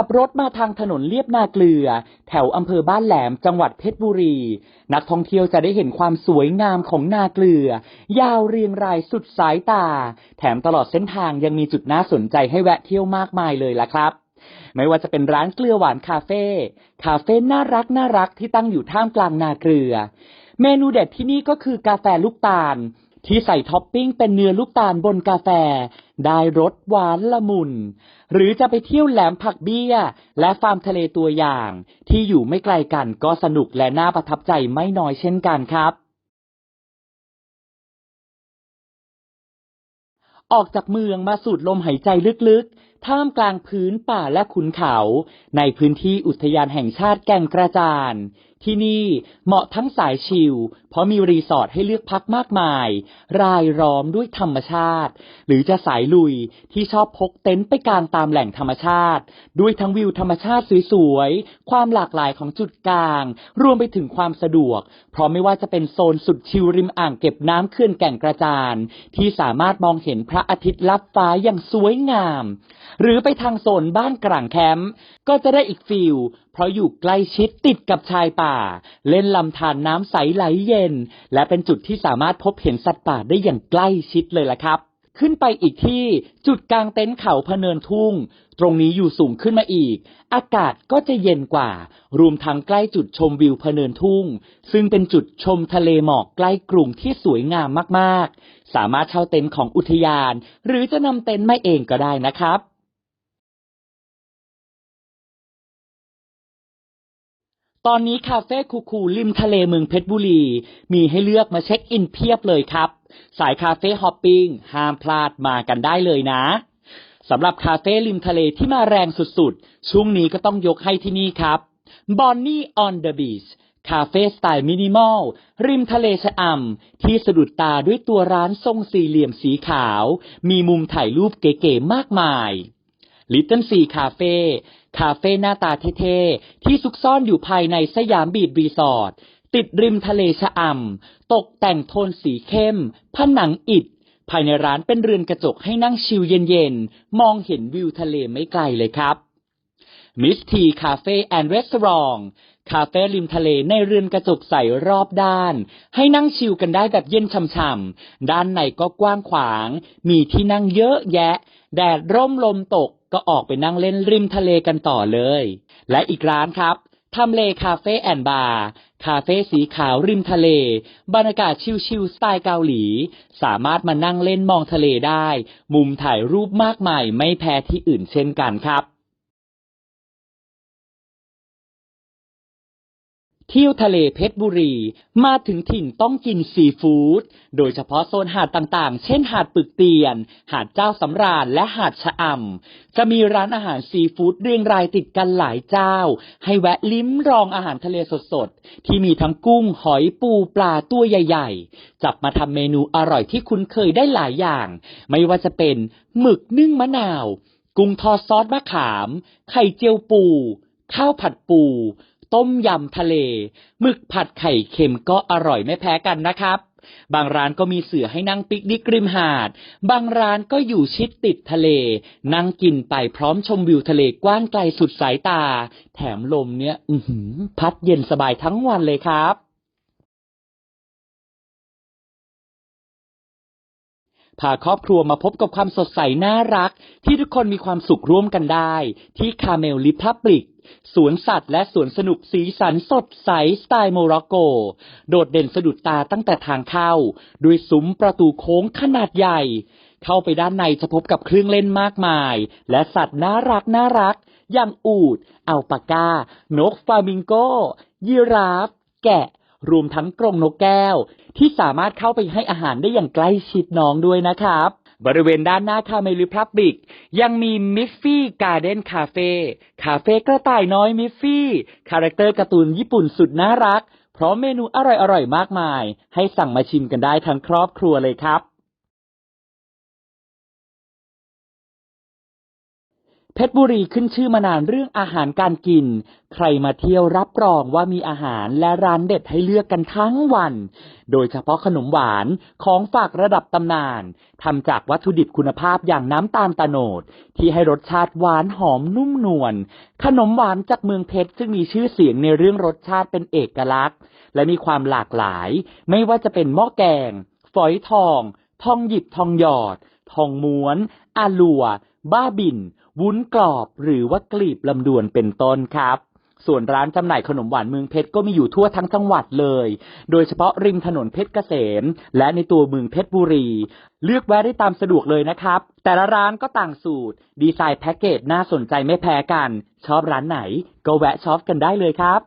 ขับรถมาทางถนนเลียบนาเกลือ แถวอำเภอบ้านแหลมจังหวัดเพชรบุรี นักท่องเที่ยวจะได้เห็นความสวยงามของนาเกลือ ยาวเรียงรายสุดสายตา แถมตลอดเส้นทางยังมีจุดน่าสนใจให้แวะเที่ยวมากมายเลยล่ะครับไม่ว่าจะเป็นร้านเกลือหวานคาเฟ่ คาเฟ่น่ารักน่ารักที่ตั้งอยู่ท่ามกลางนาเกลือ เมนูเด็ดที่นี่ก็คือกาแฟลูกตาล ที่ใส่ท็อปปิ้งเป็นเนื้อลูกตาลบนกาแฟ ได้รสหวานละมุน หรือจะไปเที่ยวแหลมผักเบี้ย และฟาร์มทะเลตัวอย่าง ที่อยู่ไม่ไกลกันก็สนุกและน่าประทับใจไม่น้อยเช่นกันครับ ออกจากเมืองมาสูดลมหายใจลึกๆ ท่ามกลางพื้นป่าและขุนเขา ในพื้นที่อุทยานแห่งชาติแก่งกระจานที่นี่เหมาะทั้งสายชิล เพราะมีรีสอร์ทให้เลือกพักมากมาย รายล้อมด้วยธรรมชาติ หรือจะสายลุยที่ชอบพกเต็นท์ไปกางตามแหล่งธรรมชาติ ด้วยทั้งวิวธรรมชาติสวยๆ ความหลากหลายของจุดกลาง รวมไปถึงความสะดวก เพราะไม่ว่าจะเป็นโซนสุดชิลริมอ่างเก็บน้ำเขื่อนแก่งกระจาน ที่สามารถมองเห็นพระอาทิตย์ลับฟ้าอย่างสวยงาม หรือไปทางโซนบ้านกลางแคมป์ก็จะได้อีกฟิล เพราะอยู่ใกล้ชิดติดกับชายป่า เล่นลำธารน้ำใสไหลเย็น และเป็นจุดที่สามารถพบเห็นสัตว์ป่าได้อย่างใกล้ชิดเลยล่ะครับ ขึ้นไปอีกที่จุดกลางเต็นท์เขาพเนินทุ่ง ตรงนี้อยู่สูงขึ้นมาอีก อากาศก็จะเย็นกว่า รวมทั้งใกล้จุดชมวิวพเนินทุ่ง ซึ่งเป็นจุดชมทะเลหมอกใกล้กรุงที่สวยงามมากๆ สามารถเช่าเต็นท์ของอุทยาน หรือจะนำเต็นท์มาเองก็ได้นะครับ ตอนนี้คาเฟ่คูคูริมทะเลเมืองเพชรบุรี มีให้เลือกมาเช็คอินเพียบเลยครับ สายคาเฟ่ฮอปปิ้งห้ามพลาดมากันได้เลยนะสำหรับคาเฟ่ริมทะเลที่มาแรงสุดๆ ช่วงนี้ก็ต้องยกให้ที่นี่ครับ Bonnie on the Beach คาเฟ่สไตล์มินิมอล ริมทะเลชะอำที่สะดุดตาด้วยตัวร้านทรงสี่เหลี่ยมสีขาว มีมุมถ่ายรูปเก๋ๆมากมาย ลิตเติ้ลซีคาเฟ่คาเฟ่หน้าตาเท่ๆ ที่ซุกซ่อนอยู่ภายในสยามบีดรีสอร์ทติดริมทะเลชะอำตกแต่งโทนสีเข้ม ผนังอิฐ ภายในร้านเป็นเรือนกระจกให้นั่งชิลเย็นๆ มองเห็นวิวทะเลไม่ไกลเลยครับมิสทีคาเฟ่แอนด์รีสอร์ทคาเฟ่ริมทะเลในเรือนกระจกใสรอบด้าน ให้นั่งชิลกันได้แบบเย็นช่ำๆ ด้านในก็กว้างขวาง มีที่นั่งเยอะแยะ แดดร่มลมตก ก็ออกไปนั่งเล่นริมทะเลกันต่อเลย และอีกร้านครับทำเลคาเฟ่แอนบาร์คาเฟ่สีขาวริมทะเล บรรยากาศชิลๆสไตล์เกาหลี สามารถมานั่งเล่นมองทะเลได้ มุมถ่ายรูปมากมายไม่แพ้ที่อื่นเช่นกันครับ เที่ยวทะเลเพชรบุรี มาถึงถิ่นต้องกินซีฟู้ด โดยเฉพาะโซนหาดต่างๆ เช่นหาดปึกเตียน หาดเจ้าสำราญและหาดชะอำ จะมีร้านอาหารซีฟู้ดเรียงรายติดกันหลายเจ้า ให้แวะลิ้มลองอาหารทะเลสดๆ ที่มีทั้งกุ้ง หอยปูปลาตัวใหญ่ๆ จับมาทำเมนูอร่อยที่คุ้นเคยได้หลายอย่าง ไม่ว่าจะเป็นหมึกนึ่งมะนาว กุ้งทอดซอสมะขาม ไข่เจียวปู ข้าวผัดปู ต้มยำทะเลหมึกผัดไข่เค็มก็อร่อยไม่แพ้กันนะครับบางร้านก็มีเสือให้นั่งปิกนิกริมหาด บางร้านก็อยู่ชิดติดทะเล นั่งกินไปพร้อมชมวิวทะเลกว้างไกลสุดสายตา แถมลมเนี่ยพัดเย็นสบายทั้งวันเลยครับ พาครอบครัวมาพบกับความสดใสน่ารัก ที่ทุกคนมีความสุขร่วมกันได้ ที่คาเมลลิพับลิก สวนสัตว์และสวนสนุกสีสันสดใสสไตล์โมร็อกโก โดดเด่นสะดุดตาตั้งแต่ทางเข้า ด้วยซุ้มประตูโค้งขนาดใหญ่ เข้าไปด้านในจะพบกับเครื่องเล่นมากมาย และสัตว์น่ารักน่ารัก อย่างอูฐอัลปาก้า นกฟามิงโก ยีราฟ แกะรวมทั้งกรงนกแก้ว ที่สามารถเข้าไปให้อาหารได้อย่างใกล้ชิดน้องด้วยนะครับ บริเวณด้านหน้าคาเมลิพลับบิก ยังมีมิฟฟี่การ์เด้นคาเฟ่คาเฟ่กระต่ายน้อยมิฟฟี่คาแรคเตอร์การ์ตูนญี่ปุ่นสุดน่ารัก พร้อมเมนูอร่อยๆมากมาย ให้สั่งมาชิมกันได้ทั้งครอบครัวเลยครับ เพชรบุรีขึ้นชื่อมานานเรื่องอาหารการกิน ใครมาเที่ยวรับรองว่ามีอาหารและร้านเด็ดให้เลือกกันทั้งวัน โดยเฉพาะขนมหวานของฝากระดับตำนานทำจากวัตถุดิบคุณภาพอย่างน้ำตาลตะโนด ที่ให้รสชาติหวานหอมนุ่มนวล ขนมหวานจากเมืองเพชรซึ่งมีชื่อเสียงในเรื่องรสชาติเป็นเอกลักษณ์ และมีความหลากหลาย ไม่ว่าจะเป็นหม้อแกง ฝอยทอง ทองหยิบทองหยอด ทองม้วนอาลัว บ้าบิน วุ้นกรอบ หรือว่ากลีบลำดวนเป็นต้นครับ ส่วนร้านจำหน่ายขนมหวานเมืองเพชรก็มีอยู่ทั่วทั้งจังหวัดเลย โดยเฉพาะริมถนนเพชรเกษม และในตัวเมืองเพชรบุรี เลือกแวะได้ตามสะดวกเลยนะครับ แต่ละร้านก็ต่างสูตร ดีไซน์แพ็กเกจน่าสนใจไม่แพ้กัน ชอบร้านไหน ก็แวะช็อปกันได้เลยครับ